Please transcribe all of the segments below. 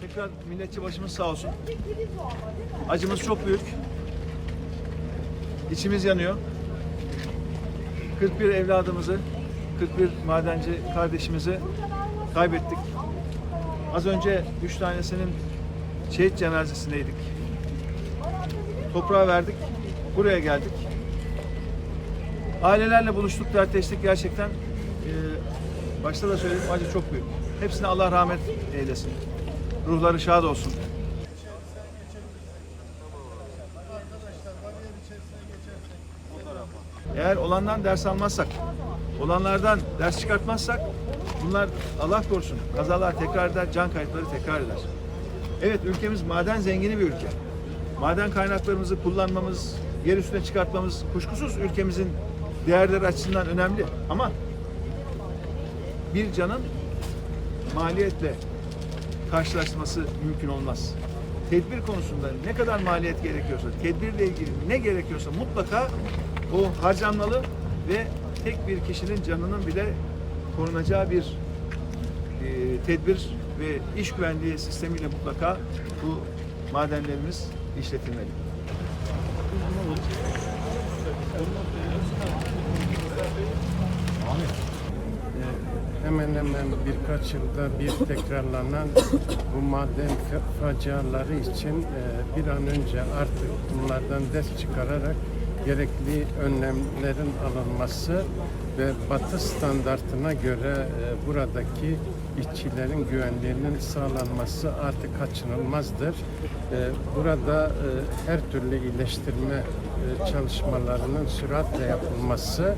Tekrar milletçi başımız sağ olsun. Acımız çok büyük. İçimiz yanıyor. 41 evladımızı, 41 madenci kardeşimizi kaybettik. Az önce üç tanesinin şehit cenazesindeydik. Toprağa verdik, buraya geldik. Ailelerle buluştuk, dertleştik gerçekten. Ee, başta da söyledim, acı çok büyük. Hepsine Allah rahmet eylesin. Ruhları şad olsun. Eğer olandan ders almazsak, olanlardan ders çıkartmazsak bunlar Allah korusun kazalar tekrar eder, can kayıpları tekrar eder. Evet ülkemiz maden zengini bir ülke. Maden kaynaklarımızı kullanmamız, yer üstüne çıkartmamız kuşkusuz ülkemizin değerleri açısından önemli. Ama bir canın maliyetle karşılaşması mümkün olmaz. Tedbir konusunda ne kadar maliyet gerekiyorsa, tedbirle ilgili ne gerekiyorsa mutlaka o harcanmalı ve tek bir kişinin canının bile korunacağı bir e, tedbir ve iş güvenliği sistemiyle mutlaka bu madenlerimiz işletilmeli. Hemen hemen birkaç yılda bir tekrarlanan bu maden fa- faciaları için e, bir an önce artık bunlardan ders çıkararak gerekli önlemlerin alınması ve Batı standartına göre e, buradaki işçilerin güvenliğinin sağlanması artık kaçınılmazdır. E, Burada her türlü iyileştirme çalışmalarının süratle yapılması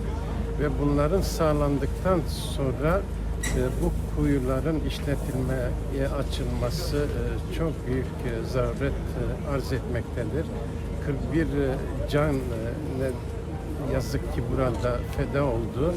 ve bunların sağlandıktan sonra bu kuyuların işletilmeye açılması e, çok büyük e, zaruret e, arz etmektedir. 41 e, can yazık ki burada feda oldu.